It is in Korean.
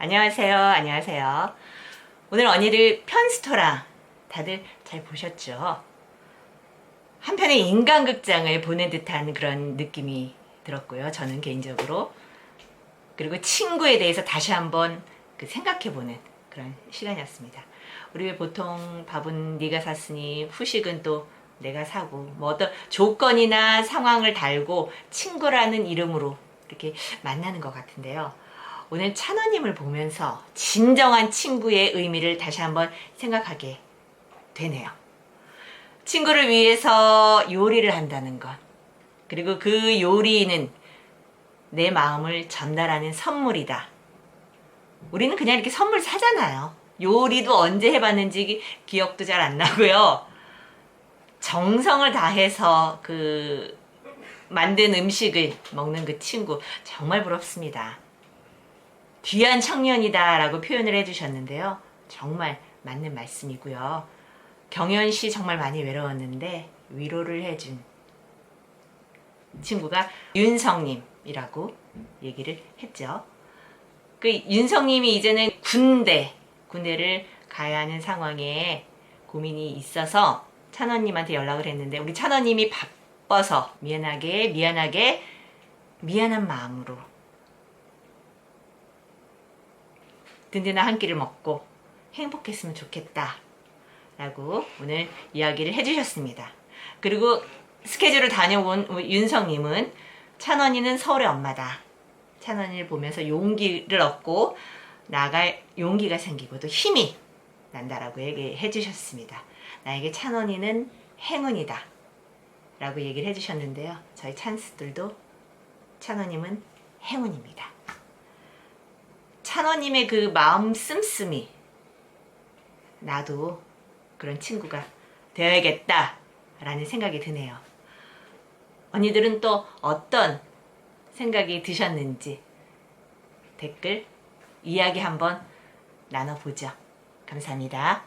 안녕하세요. 안녕하세요. 오늘 언니들 편스토라 다들 잘 보셨죠? 한편의 인간극장을 보는 듯한 그런 느낌이 들었고요. 저는 개인적으로. 그리고 친구에 대해서 다시 한번 그 생각해보는 그런 시간이었습니다. 우리 왜 보통 밥은 네가 샀으니 후식은 또 내가 사고 뭐 어떤 조건이나 상황을 달고 친구라는 이름으로 이렇게 만나는 것 같은데요. 오늘 찬원님을 보면서 진정한 친구의 의미를 다시 한번 생각하게 되네요. 친구를 위해서 요리를 한다는 것. 그리고 그 요리는 내 마음을 전달하는 선물이다. 우리는 그냥 이렇게 선물 사잖아요. 요리도 언제 해봤는지 기억도 잘 안 나고요. 정성을 다해서 그 만든 음식을 먹는 그 친구 정말 부럽습니다. 귀한 청년이다라고 표현을 해주셨는데요. 정말 맞는 말씀이고요. 경연 씨 정말 많이 외로웠는데 위로를 해준 친구가 윤성님이라고 얘기를 했죠. 그 윤성님이 이제는 군대, 군대를 가야 하는 상황에 고민이 있어서 찬원님한테 연락을 했는데 우리 찬원님이 바빠서 미안하게 미안하게 미안한 마음으로 든든한 한 끼를 먹고 행복했으면 좋겠다 라고 오늘 이야기를 해주셨습니다. 그리고 스케줄을 다녀온 윤성님은 찬원이는 서울의 엄마다. 찬원이를 보면서 용기를 얻고 나갈 용기가 생기고 또 힘이 난다라고 얘기해 주셨습니다. 나에게 찬원이는 행운이다. 라고 얘기를 해 주셨는데요. 저희 찬스들도 찬원님은 행운입니다. 찬원님의 그 마음 씀씀이 나도 그런 친구가 되어야겠다 라는 생각이 드네요. 언니들은 또 어떤 생각이 드셨는지 댓글 이야기 한번 나눠보죠. 감사합니다.